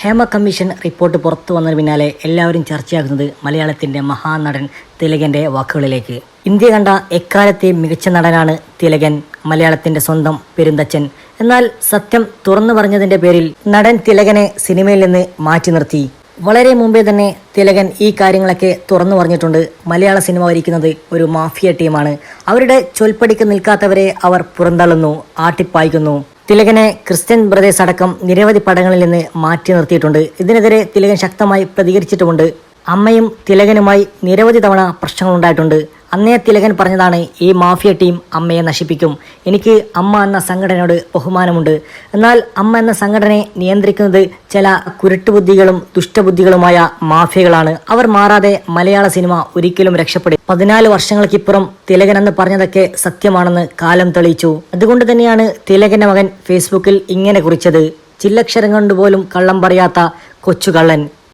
Hema commission report പുറത്തു വന്നതിന് പിന്നാലെ എല്ലാവരും ചർച്ചയാക്കുന്നത് മലയാളത്തിന്റെ മഹാനടൻ തിലകന്റെ വാക്കുകളിലേക്ക്. ഇന്ത്യ കണ്ട എക്കാലത്തെ മികച്ച നടനാണ് തിലകൻ മലയാളത്തിന്റെ സ്വന്തം പെരുന്തച്ചൻ എന്നാൽ സത്യം തുറന്നു പറഞ്ഞതിന്റെ പേരിൽ നടൻ തിലകനെ സിനിമയിൽ നിന്ന് മാറ്റി നിർത്തി. വളരെ മുമ്പേ തന്നെ തിലകൻ ഈ കാര്യങ്ങളൊക്കെ തുറന്നു പറഞ്ഞിട്ടുണ്ട്. മലയാള സിനിമ ഭരിക്കുന്നത് ഒരു മാഫിയ ടീമാണ്. അവരുടെ ചൊൽപ്പടിക്ക് നിൽക്കാത്തവരെ അവർ പുറന്തള്ളുന്നു ആട്ടിപ്പായിക്കുന്നു. തിലകനെ ക്രിസ്ത്യൻ ബ്രദേഴ്സ് അടക്കം നിരവധി പടങ്ങളിൽ നിന്ന് മാറ്റി നിർത്തിയിട്ടുണ്ട്. ഇതിനെതിരെ തിലകൻ ശക്തമായി പ്രതികരിച്ചിട്ടുമുണ്ട്. അമ്മയും തിലകനുമായി നിരവധി തവണ പ്രശ്നങ്ങളുണ്ടായിട്ടുണ്ട്. അന്നേ തിലകൻ പറഞ്ഞതാണ് ഈ മാഫിയ ടീം അമ്മയെ നശിപ്പിക്കും. എനിക്ക് അമ്മ എന്ന സംഘടനയോട് ബഹുമാനമുണ്ട്. എന്നാൽ അമ്മ എന്ന സംഘടനയെ നിയന്ത്രിക്കുന്നത് ചില കുരുട്ടുബുദ്ധികളും ദുഷ്ടബുദ്ധികളുമായ മാഫിയകളാണ്. അവർ മാറാതെ മലയാള സിനിമ ഒരിക്കലും രക്ഷപ്പെടും പതിനാല് വർഷങ്ങൾക്കിപ്പുറം തിലകൻ എന്ന് പറഞ്ഞതൊക്കെ സത്യമാണെന്ന് കാലം തെളിയിച്ചു. അതുകൊണ്ട് തന്നെയാണ് തിലകന്റെ മകൻ ഫേസ്ബുക്കിൽ ഇങ്ങനെ കുറിച്ചത്. ചില്ലക്ഷരം കൊണ്ടുപോലും കള്ളം പറയാത്ത കൊച്ചുകള്ളൻ.